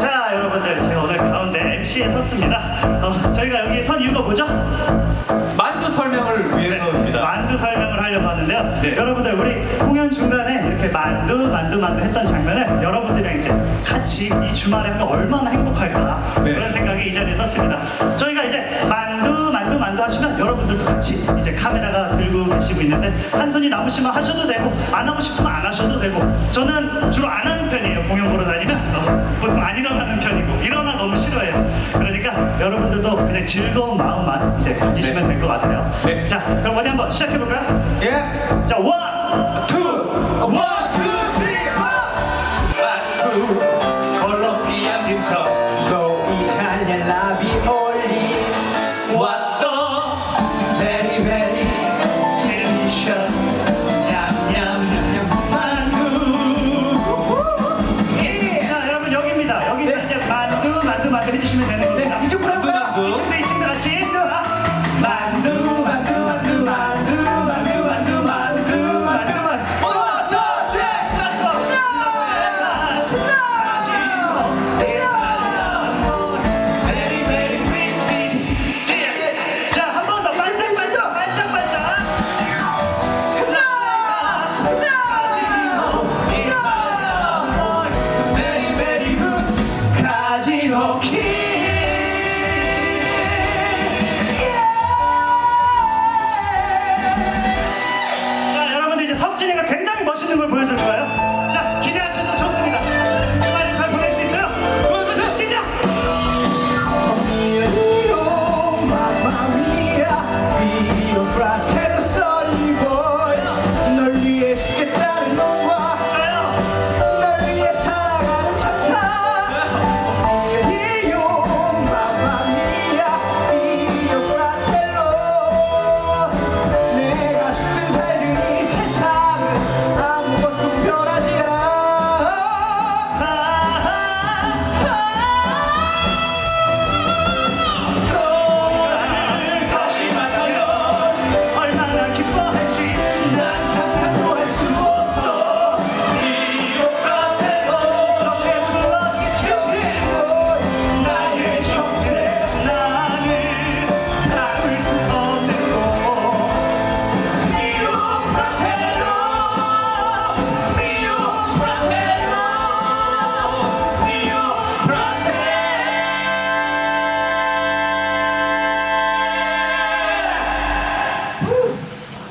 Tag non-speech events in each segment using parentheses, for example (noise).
자 여러분들 제가 오늘 가운데 MC에 섰습니다. 어, 저희가 여기 선 이유가 뭐죠? 만두 설명을 위해서입니다. 만두 설명을 하려고 하는데요 네. 여러분들 우리 공연 중간에 이렇게 만두 만두 만두 했던 장면을 여러분들이랑 이제 같이 이 주말에 하면 얼마나 행복할까 네. 그런 생각이 이 자리에 섰습니다 저희가 이제 만두 만두 만두 하시면 여러분들도 같이 이제 카메라가 들고 계시고 있는데 한 손이 남으시면 하셔도 되고 안 하고 싶으면 안 하셔도 되고 저는 주로 안 하는 편이에요 공연 보러 다니면 어, 보통 안 일어나는 편이고 일어나 너무 싫어해요 그러니까 여러분들도 그냥 즐거운 마음만 이제 같아요. 네. 자 그럼 어디 한번 시작해 볼까요? 예스 자 원, 투 원, 투, 쓰리, 포 만두 콜롬비아 딤섬 또 이탈리아 라비올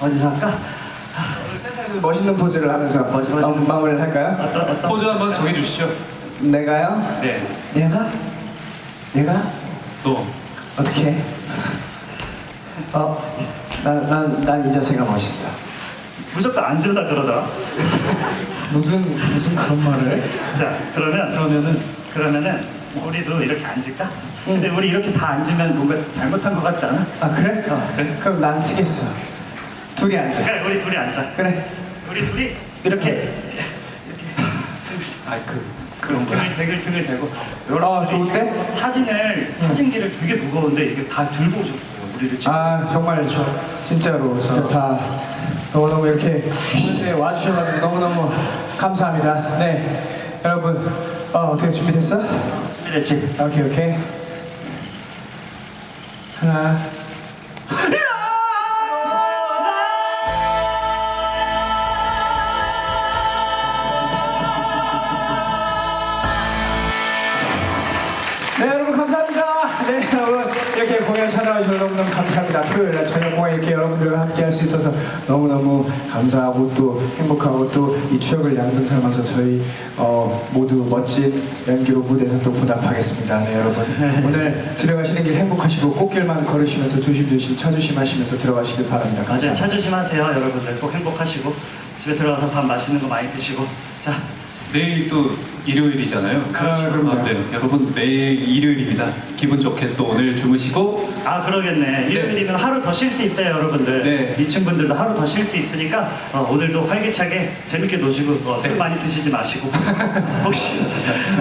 어디서 할까? 오늘 센터에서 멋있는 포즈를 하면서 멋있- 멋있는 마- 마무리를 할까요? 포즈 한번 정해주시죠. 내가요? 네. 내가? 내가? 또. 어떻게? 해? 어, 난, 난, 난 이 자세가 멋있어. 무조건 앉으다 그러더라 무슨, 무슨 그런 말을? 자 그러면 그러면은, 그러면은 우리도 이렇게 앉을까? 근데 우리 이렇게 다 앉으면 뭔가 잘못한 것 같지 않아? 아, 그래? 어, 그래? 그럼 난 쓰겠어. 둘이 앉아. 그래 우리 둘이 앉자 그래. 우리 둘이? 이렇게. 아이 그 그런 등을 등을 등을 대고. 아, 좋은데? 사진을 사진기를 되게 무거운데 이게 다 들고 오셨어요 우리를 지금. 아 정말 저 진짜로. 진짜 다 너무너무 이렇게 이곳에 와주셔서 너무너무 감사합니다. 네. 여러분 어, 어떻게 준비됐어? 그랬지? 오케이 오케이. 하나 이렇게 공연 찾아와주셔서 너무너무 감사합니다. 토요일 날 저녁 공연 이렇게 여러분들과 함께 할 수 있어서 너무너무 감사하고 또 행복하고 또 이 추억을 양분 삼아서 저희 어, 모두 멋진 연기로 무대에서 또 보답하겠습니다. 네 여러분 오늘 집에 가시는 길 행복하시고 꽃길만 걸으시면서 조심조심 차조심 하시면서 들어가시길 바랍니다. 맞아요 감사합니다. 차 조심하세요 여러분들 꼭 행복하시고 집에 들어가서 밥 맛있는 거 많이 드시고 자 내일 또 일요일이잖아요. 아, 그럼요. 네, 여러분 내일 일요일입니다. 기분 좋게 또 오늘 주무시고 아 그러겠네. 일요일이면 하루 더 쉴 수 있어요, 여러분들. 네. 이 친구들도 하루 더 쉴 수 있으니까 어, 오늘도 활기차게 재밌게 노시고 어, 술 네. 많이 드시지 마시고 (laughs) 혹시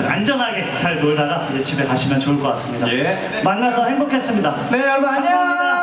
안전하게 잘 놀다가 이제 집에 가시면 좋을 것 같습니다. 예. 만나서 행복했습니다. 네 여러분 안녕.